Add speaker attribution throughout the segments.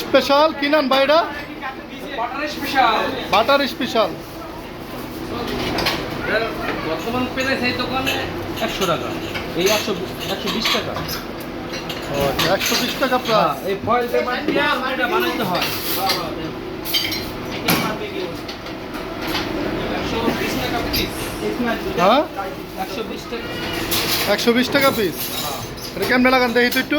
Speaker 1: Special? কি নাম ভাইরা?
Speaker 2: Butter special. বর্তমান প্রাইস এই দোকানে একশো টাকা। এই একশো একশো বিশ টাকা।
Speaker 1: বিশ
Speaker 2: এই বানাইতে হয়।
Speaker 1: হ্যাঁ?
Speaker 2: একশো বিশ টাকা।
Speaker 1: একশো বিশ টাকা পিস এটা কেমনে লাগান দেখি তো একটু।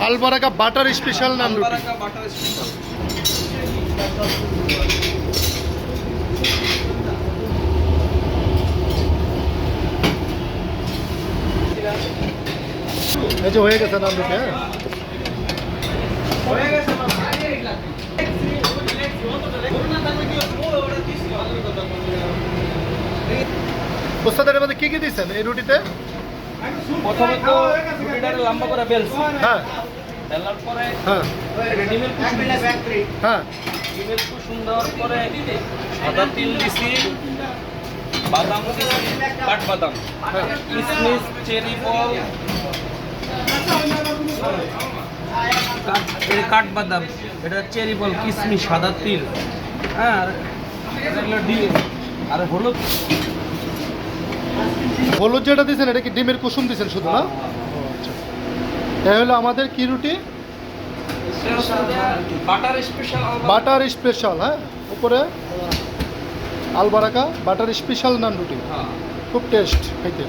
Speaker 1: আলবারাকা বাটার স্পেশাল নান রুটি। এই যে হয়ে গেছে নান রুটি হ্যাঁ?
Speaker 2: হয়ে গেছে
Speaker 1: মধ্যে কি কি দিচ্ছেন এই রুটিতে?
Speaker 2: প্রথমে তো রুটিটাকে লম্বা করে বেলছি।
Speaker 1: হ্যাঁ।
Speaker 2: বেলার পরে
Speaker 1: হ্যাঁ।
Speaker 2: ডিমের কুসুম।
Speaker 1: হ্যাঁ।
Speaker 2: ডিমের কুসুম দেওয়ার পরে সাদা তিল দিছি বাদাম দিছি কাঠ বাদাম।
Speaker 1: হ্যাঁ।
Speaker 2: কিশমিশ চেরি ফল কাঠ বাদাম এটা চেরি ফল কিশমিশ সাদা তিল। হ্যাঁ আর এটা হলো ডিম। আর হলুদ
Speaker 1: হলুদ যেটা দিচ্ছেন এটা কি ডিমের কুসুম দিচ্ছেন শুধু না? এটা হলো আমাদের কি রুটি? বাটার স্পেশাল হ্যাঁ? উপরে? আলবারাকা বাটার স্পেশাল নান রুটি।
Speaker 2: হ্যাঁ।
Speaker 1: খুব টেস্ট খাইতে